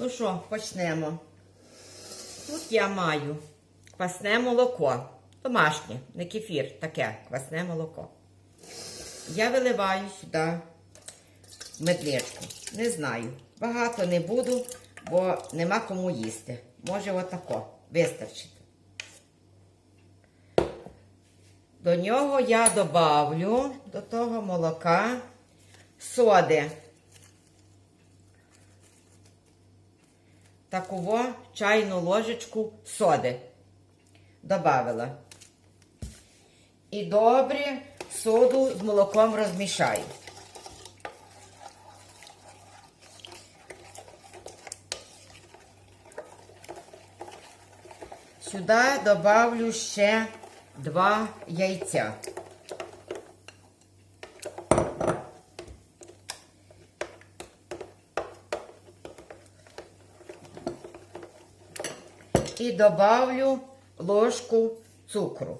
Ну що, почнемо. Тут я маю квасне молоко. Домашнє, не кефір, таке квасне молоко. Я виливаю сюди медличку. Не знаю. Багато не буду, бо нема кому їсти. Може отако вистачить. До нього я добавлю до того молока соди. Таку чайну ложечку соди добавила. І добре соду з молоком розмішаю. Сюди добавлю ще два яйця. І добавлю ложку цукру.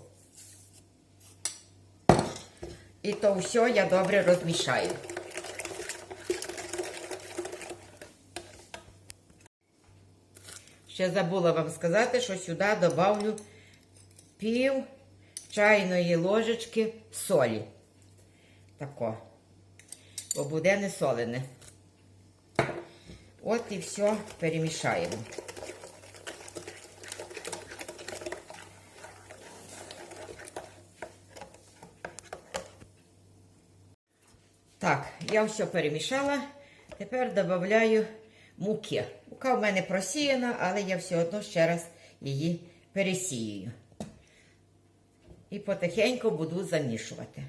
І то все я добре розмішаю. Ще забула вам сказати, що сюди добавлю пів чайної ложечки солі. Тако. Бо буде не солене. От і все перемішаємо. Так, я все перемішала. Тепер додаю муки. Мука в мене просіяна, але я все одно ще раз її пересіюю. І потихеньку буду замішувати.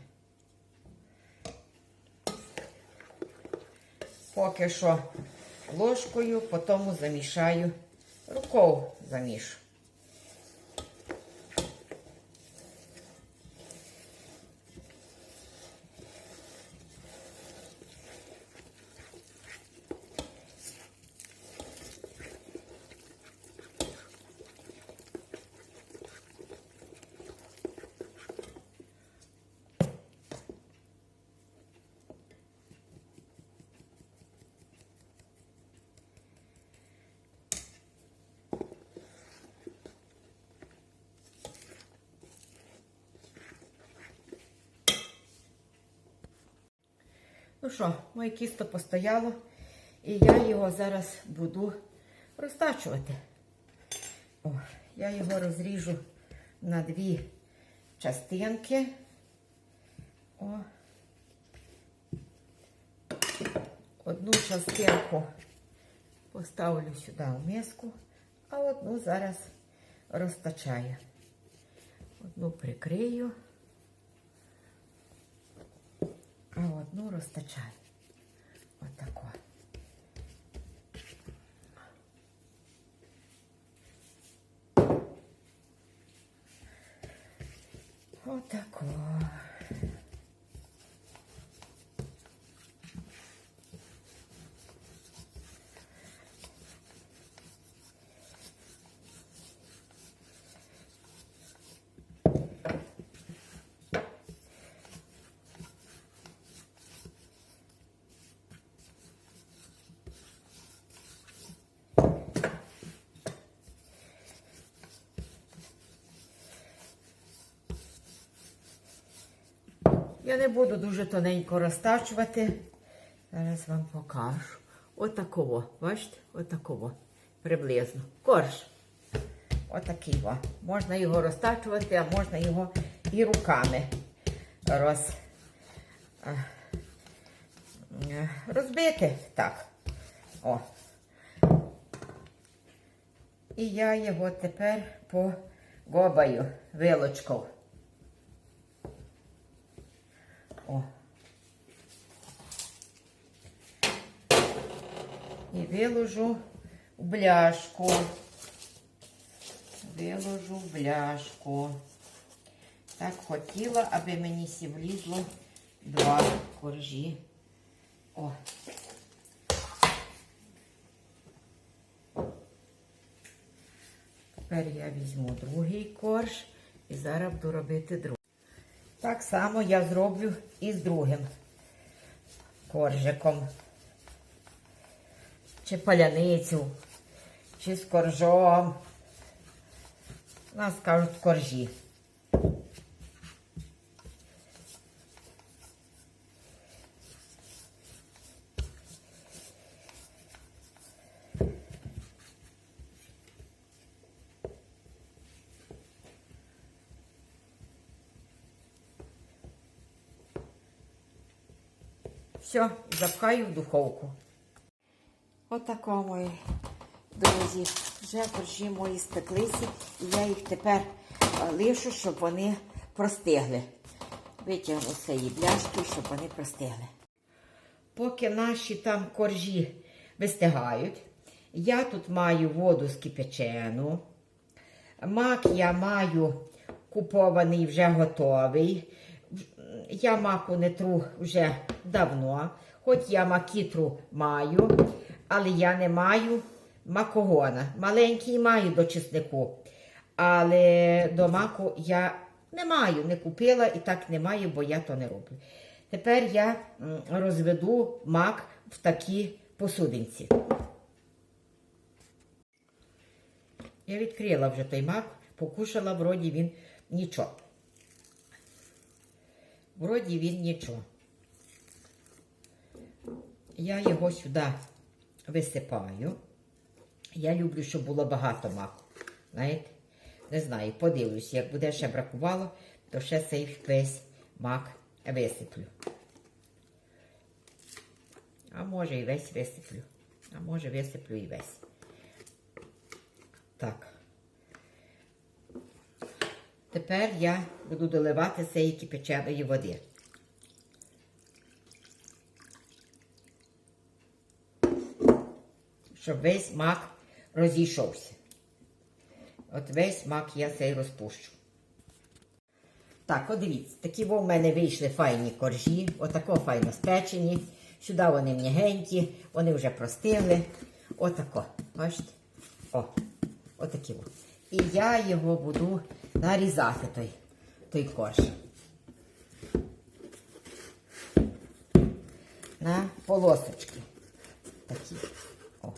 Поки що ложкою, потім замішаю, рукою замішу. Ну що, моє кісто постояло, і я його зараз буду розтачувати. О, я його розріжу на дві частинки. О. Одну частинку поставлю сюди в миску, а одну зараз розтачаю. Одну прикрию. А одну розтачаю. Отако. Отако. Я не буду дуже тоненько розтачувати. Зараз вам покажу. Отакого, бачите? Отакого. Приблизно. Корж. Отакий во. Можна його розтачувати, а можна його і руками роз... е, розбити. Так. О. І я його тепер погобаю вилочкою. І виложу в бляшку. Виложу в бляшку. Так хотіла, аби мені сі влізло два коржі. О. Тепер я візьму другий корж і зараз буду робити другий. Так само я зроблю і з другим коржиком. Чи паляницю, чи з коржом. Нас кажуть коржі. Все, запхаю в духовку. Отако, мої друзі. Вже коржі мої спеклися, і я їх тепер е, лишу, щоб вони простигли. Витягну з цієї бляшки, щоб вони простигли. Поки наші там коржі вистигають, я тут маю воду скипячену. Мак я маю купований вже готовий. Я маку не тру вже давно, хоч я макітру маю, але я не маю макогона. Маленький маю до чеснику, але до маку я не маю, не купила і так не маю, бо я то не роблю. Тепер я розведу мак в такі посудинці. Я відкрила вже той мак, покушала, вроді він нічого. Вроді він нічого. Я його сюди висипаю. Я люблю, щоб було багато маку. Знаєте? Не знаю, подивлюсь, як буде ще бракувало, то ще цей весь мак висиплю. А може і весь висиплю. А може висиплю і весь. Так. Тепер я буду доливати цієї кипяченої води. Щоб весь мак розійшовся. От весь мак я цей розпущу. Так, от дивіться, такі в мене вийшли файні коржі, отако файно спечені. Сюди вони м'ягенькі, вони вже простигли. Отако. Бачите? О, отакі. І я його буду нарізати той, той корж. На полосочки. Такі. О.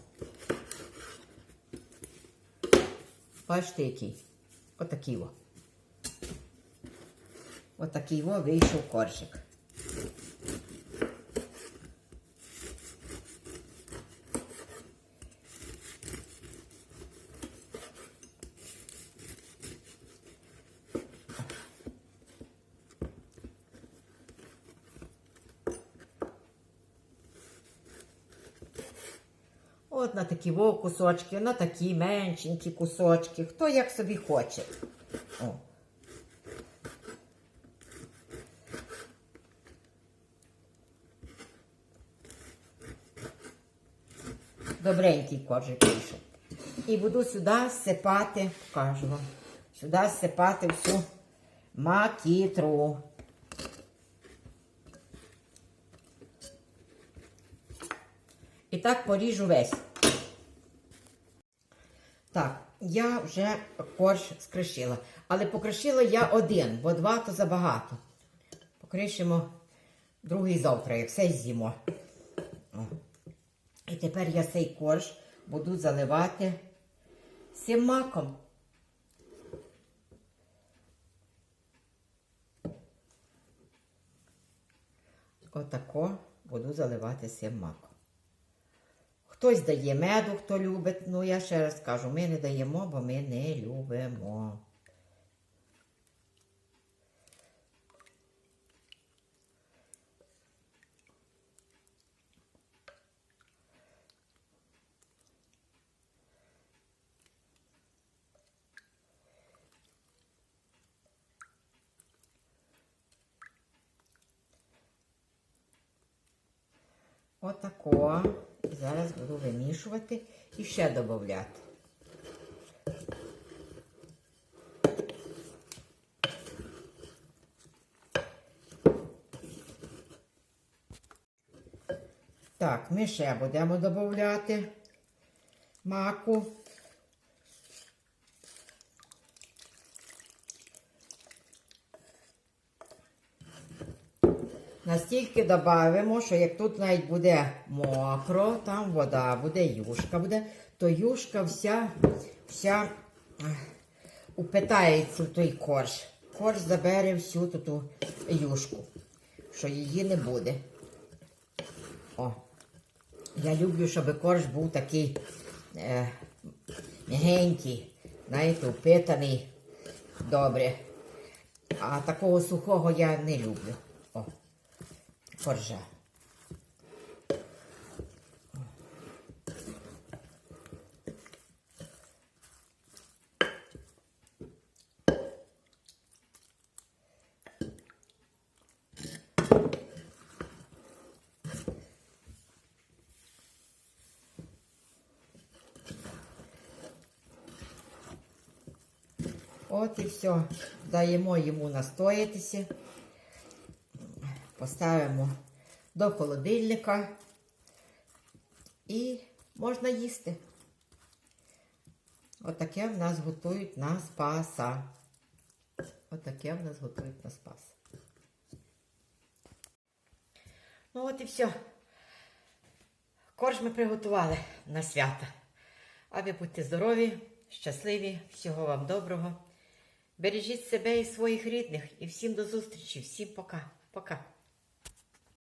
Бачите, який? Отакий во. Отакий во вийшов коржик. От на такі во кусочки, на такі меншенькі кусочки. Хто як собі хоче. О. Добренький коржик вийшов. І буду сюди сипати, покажу вам, сюди сипати всю макітру. І так поріжу весь. Я вже корж скришила. Але покришила я один, бо два то забагато. Покришимо другий завтра, як все з'їмо. І тепер я цей корж буду заливати цим маком. Отако буду заливати цим маком. Хтось дає меду, хто любить. Ну, я ще раз кажу, ми не даємо, бо ми не любимо. Отако. Зараз буду вимішувати і ще додати. Так, ми ще будемо додати маку. Настільки додамо, що як тут навіть буде мокро, там вода буде, юшка буде, то юшка вся, вся упитається в той корж. Корж забере всю ту, юшку, що її не буде. О. Я люблю, щоб корж був такий е, м'ягенький, знаєте, упитаний добре. А такого сухого я не люблю. О, коржа. От і все. Даємо йому настоятися. Поставимо до холодильника і можна їсти. Отаке в нас готують на спаса. Отаке в нас готують на спас. Ну от і все. Корж ми приготували на свята. А ви будьте здорові, щасливі, всього вам доброго. Бережіть себе і своїх рідних. І всім до зустрічі. Всім пока. Пока.